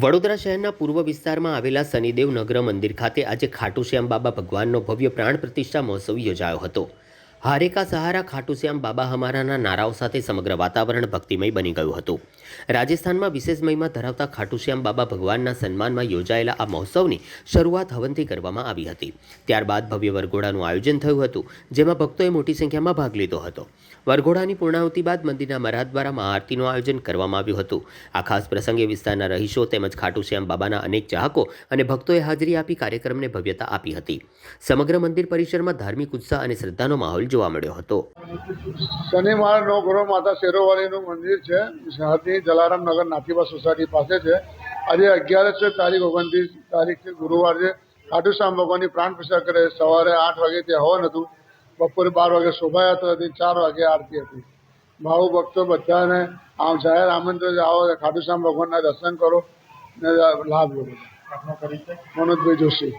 વડોદરા શહેરના પૂર્વ વિસ્તારમાં આવેલા શનિદેવ નગર મંદિર ખાતે આજે ખાટુશ્યામ બાબા ભગવાનનો ભવ્ય પ્રાણ પ્રતિષ્ઠા મહોત્સવ યોજાયો હતો. હારેકા સહારા ખાટુશ્યામ બાબા હમારાના નારાઓ સાથે સમગ્ર વાતાવરણ ભક્તિમય બની ગયું હતું. રાજસ્થાનમાં વિશેષ મહિમા ધરાવતા ખાટુશ્યામ બાબા ભગવાનના સન્માનમાં યોજાયેલા આ મહોત્સવની શરૂઆત હવનથી કરવામાં આવી હતી. ત્યારબાદ ભવ્ય વરઘોડાનું આયોજન થયું હતું, જેમાં ભક્તોએ મોટી સંખ્યામાં ભાગ લીધો હતો. વરઘોડાની પૂર્ણાહુતિ બાદ મંદિરના મહારાજ દ્વારા મહાઆરતીનું આયોજન કરવામાં આવ્યું હતું. આ ખાસ પ્રસંગે વિસ્તારના રહીશો તેમજ ખાટુશ્યામ બાબાના અનેક ચાહકો અને ભક્તોએ હાજરી આપી કાર્યક્રમને ભવ્યતા આપી હતી. સમગ્ર મંદિર પરિસરમાં ધાર્મિક ઉત્સાહ અને શ્રદ્ધાનો માહોલ જોવા મળ્યો હતો. શનિવાર નો માતા શેરોવાળીનું મંદિર છે શહેરની જલારામ નગર નાથીબા સોસાયટી પાસે છે. આજે અગિયારસ છે તારીખ ઓગણત્રીસ તારીખ છે ગુરુવાર છે. ખાટુ શ્યામ ભગવાનની પ્રાણ પ્રસાર કરે સવારે આઠ વાગે ત્યાં હવન હતું. બપોરે બાર વાગે શોભાયાત્રા હતી ચાર વાગે આરતી હતી. ભાવ ભક્તો બધાને આમ જાહેર આમંત્રણ આવો ખાટુ શ્યામ ભગવાનના દર્શન કરો ને લાભ લો. મનોજભાઈ જોશી.